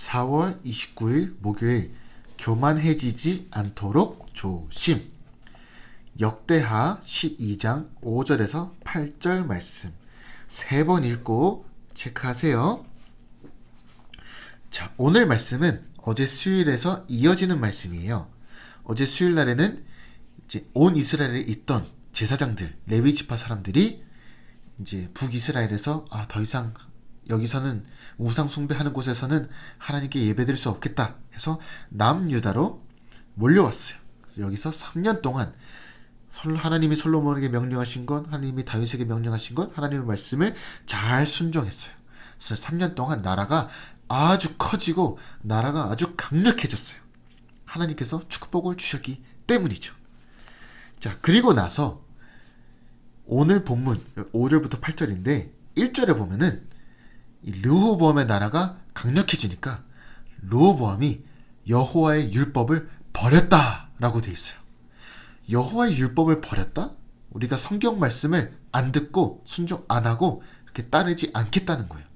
4월 29일 목요일 교만해지지 않도록 조심. 역대하 12장 5절에서 8절 말씀 세 번 읽고 체크하세요. 자, 오늘 말씀은 어제 수요일에서 이어지는 말씀이에요. 어제 수요일 날에는 이제 온 이스라엘에 있던 제사장들, 레위 지파 사람들이 이제 북이스라엘에서 아, 더 이상 여기서는 우상 숭배하는 곳에서는 하나님께 예배드릴 수 없겠다 해서 남유다로 몰려왔어요. 여기서 3년 동안 솔- 하나님이 솔로몬에게 명령하신 것, 하나님이 다윗에게 명령하신 것, 하나님의 말씀을 잘 순종했어요. 그래서 3년 동안 나라가 아주 커지고 나라가 아주 강력해졌어요. 하나님께서 축복을 주셨기 때문이죠. 자, 그리고 나서 오늘 본문 5절부터 8절인데 1절에 보면은 이 르호보암의 나라가 강력해지니까 르호보암이 여호와의 율법을 버렸다라고 돼 있어요. 여호와의 율법을 버렸다? 우리가 성경 말씀을 안 듣고 순종 안 하고 이렇게 따르지 않겠다는 거예요.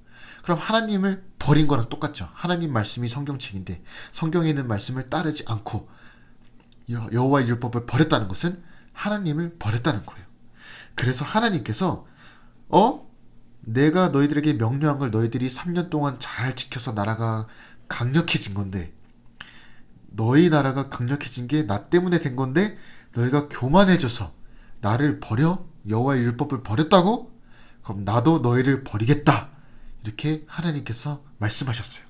그럼 하나님을 버린 거랑 똑같죠. 하나님 말씀이 성경책인데 성경에 있는 말씀을 따르지 않고 여- 여호와의 율법을 버렸다는 것은 하나님을 버렸다는 거예요. 그래서 하나님께서 어? 내가 너희들에게 명령한 걸 너희들이 3년 동안 잘 지켜서 나라가 강력해진 건데 너희 나라가 강력해진 게 나 때문에 된 건데 너희가 교만해져서 나를 버려 여호와의 율법을 버렸다고? 그럼 나도 너희를 버리겠다. 이렇게 하나님께서 말씀하셨어요.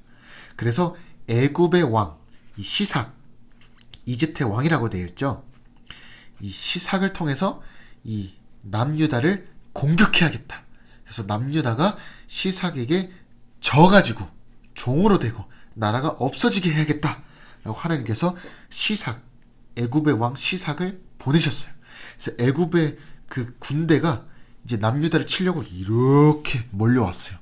그래서 애굽의 왕, 이 시삭, 이집트의 왕이라고 되어 있죠. 이 시삭을 통해서 이 남유다를 공격해야겠다. 그래서 남유다가 시삭에게 져가지고 종으로 되고 나라가 없어지게 해야겠다. 라고 하나님께서 시삭, 애굽의 왕 시삭을 보내셨어요. 그래서 애굽의 그 군대가 이제 남유다를 치려고 이렇게 몰려왔어요.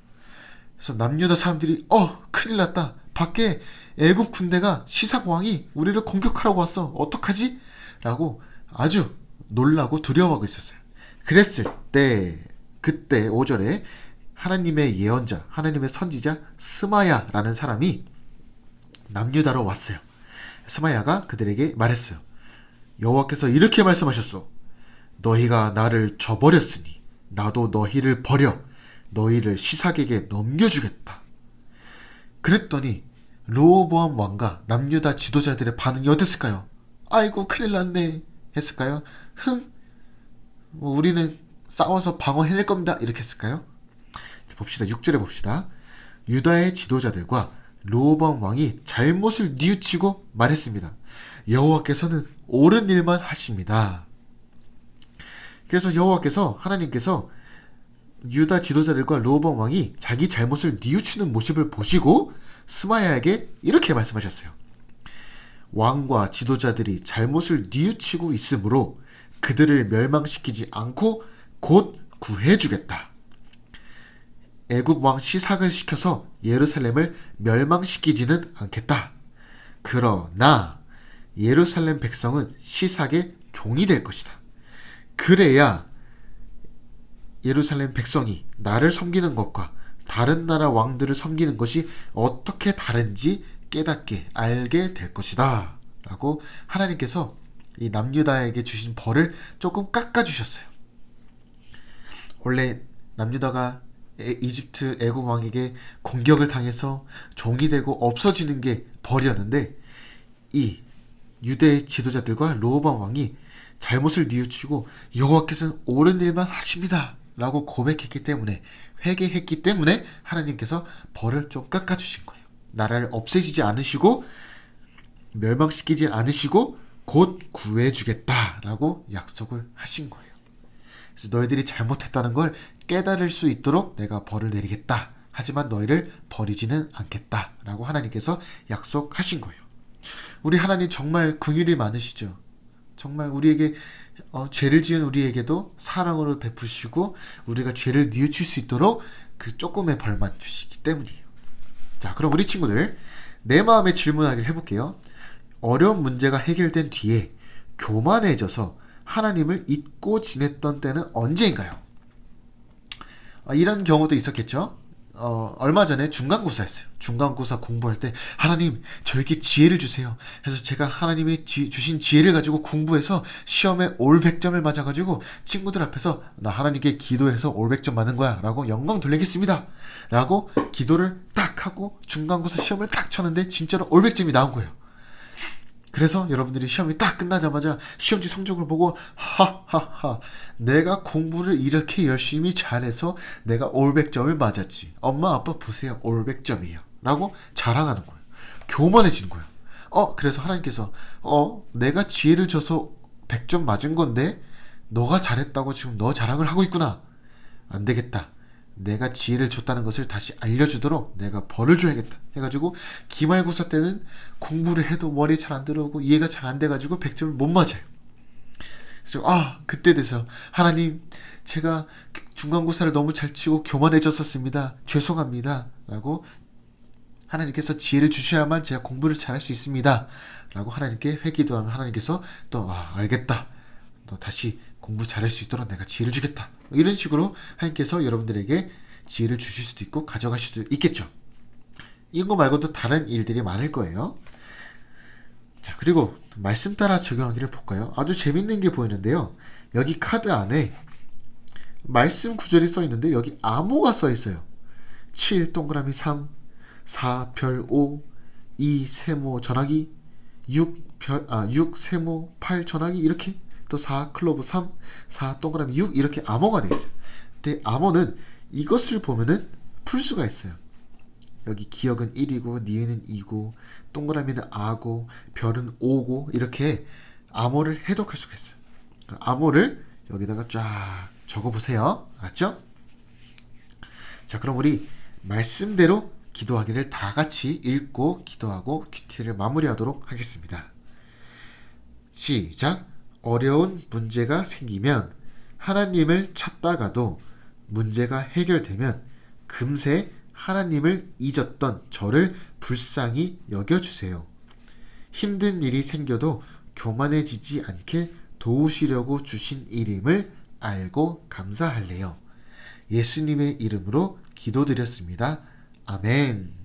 그래서 남유다 사람들이 어 큰일 났다. 밖에 애굽 군대가 시삭 왕이 우리를 공격하라고 왔어. 어떡하지? 라고 아주 놀라고 두려워하고 있었어요. 그랬을 때 그때 5절에 하나님의 예언자, 하나님의 선지자 스마야라는 사람이 남유다로 왔어요. 스마야가 그들에게 말했어요. 여호와께서 이렇게 말씀하셨소. 너희가 나를 저버렸으니 나도 너희를 버려 너희를 시삭에게 넘겨주겠다. 그랬더니 로보암 왕과 남유다 지도자들의 반응이 어땠을까요? 아이고 큰일 났네 했을까요? 흥뭐 우리는 싸워서 방어해낼 겁니다. 이렇게 했을까요? 봅시다. 6절에 봅시다. 유다의 지도자들과 로보암 왕이 잘못을 뉘우치고 말했습니다. 여호와께서는 옳은 일만 하십니다. 그래서 여호와께서 하나님께서 유다 지도자들과 로보암 왕이 자기 잘못을 뉘우치는 모습을 보시고 스마야에게 이렇게 말씀하셨어요. 왕과 지도자들이 잘못을 뉘우치고 있으므로 그들을 멸망시키지 않고 곧 구해주겠다. 애굽 왕 시삭을 시켜서 예루살렘을 멸망시키지는 않겠다. 그러나 예루살렘 백성은 시삭의 종이 될 것이다. 그래야 예루살렘 백성이 나를 섬기는 것과 다른 나라 왕들을 섬기는 것이 어떻게 다른지 깨닫게 알게 될 것이다. 라고 하나님께서 이 남유다에게 주신 벌을 조금 깎아주셨어요. 원래 남유다가 에- 이집트 애굽 왕에게 공격을 당해서 종이 되고 없어지는 게 벌이었는데 이 유대 지도자들과 로호밤 왕이 잘못을 뉘우치고 여호와께서는 옳은 일만 하십니다. 라고 고백했기 때문에 회개했기 때문에 하나님께서 벌을 좀 깎아 주신 거예요. 나라를 없애지지 않으시고 멸망시키지 않으시고 곧 구해 주겠다라고 약속을 하신 거예요. 그래서 너희들이 잘못했다는 걸 깨달을 수 있도록 내가 벌을 내리겠다. 하지만 너희를 버리지는 않겠다 라고 하나님께서 약속하신 거예요. 우리 하나님 정말 긍휼이 많으시죠. 정말 우리에게 어, 죄를 지은 우리에게도 사랑으로 베푸시고 우리가 죄를 뉘우칠 수 있도록 그 조금의 벌만 주시기 때문이에요. 자, 그럼 우리 친구들 내 마음의 질문하기를 해볼게요. 어려운 문제가 해결된 뒤에 교만해져서 하나님을 잊고 지냈던 때는 언제인가요? 아, 이런 경우도 있었겠죠. 어, 얼마 전에 중간고사 했어요. 중간고사 공부할 때 하나님 저에게 지혜를 주세요. 그래서 제가 하나님이 지- 주신 지혜를 가지고 공부해서 시험에 올 100점을 맞아가지고 친구들 앞에서 나 하나님께 기도해서 올 100점 맞은 거야 라고 영광 돌리겠습니다. 라고 기도를 딱 하고 중간고사 시험을 딱 쳤는데 진짜로 올 100점이 나온 거예요. 그래서 여러분들이 시험이 딱 끝나자마자 시험지 성적을 보고 하하하. 내가 공부를 이렇게 열심히 잘해서 내가 올 100점을 맞았지. 엄마 아빠 보세요. 올 100점이에요. 라고 자랑하는 거예요. 교만해지는 거예요. 어 그래서 하나님께서 어 내가 지혜를 줘서 100점 맞은 건데 너가 잘했다고 지금 너 자랑을 하고 있구나. 안 되겠다. 내가 지혜를 줬다는 것을 다시 알려주도록 내가 벌을 줘야겠다. 해가지고 기말고사 때는 공부를 해도 머리 잘 안 들어오고 이해가 잘 안 돼가지고 100점을 못 맞아요. 그래서 아 그때 돼서 하나님 제가 중간고사를 너무 잘 치고 교만해졌었습니다. 죄송합니다. 라고 하나님께서 지혜를 주셔야만 제가 공부를 잘할 수 있습니다. 라고 하나님께 회기도 하면 하나님께서 또 아, 알겠다. 너 다시 공부 잘할 수 있도록 내가 지혜를 주겠다. 이런 식으로 하나님께서 여러분들에게 지혜를 주실 수도 있고 가져가실 수도 있겠죠. 이거 말고도 다른 일들이 많을 거예요. 자, 그리고 말씀 따라 적용하기를 볼까요? 아주 재밌는 게 보이는데요. 여기 카드 안에 말씀 구절이 써 있는데 여기 암호가 써 있어요. 7 동그라미 3, 4 별 5, 2 세모 전화기, 6 별, 아, 6 세모 8 전화기 이렇게 또 4 클로브 3, 4 동그라미 6 이렇게 암호가 돼 있어요. 근데 암호는 이것을 보면은 풀 수가 있어요. 여기 기억은 1이고 니은은 2고 동그라미는 아고 별은 5고 이렇게 암호를 해독할 수가 있어요. 그 암호를 여기다가 쫙 적어 보세요. 알았죠? 자, 그럼 우리 말씀대로 기도하기를 다 같이 읽고 기도하고 큐티를 마무리하도록 하겠습니다. 시작. 어려운 문제가 생기면 하나님을 찾다가도 문제가 해결되면 금세 하나님을 잊었던 저를 불쌍히 여겨주세요. 힘든 일이 생겨도 교만해지지 않게 도우시려고 주신 이름을 알고 감사할래요. 예수님의 이름으로 기도드렸습니다. 아멘.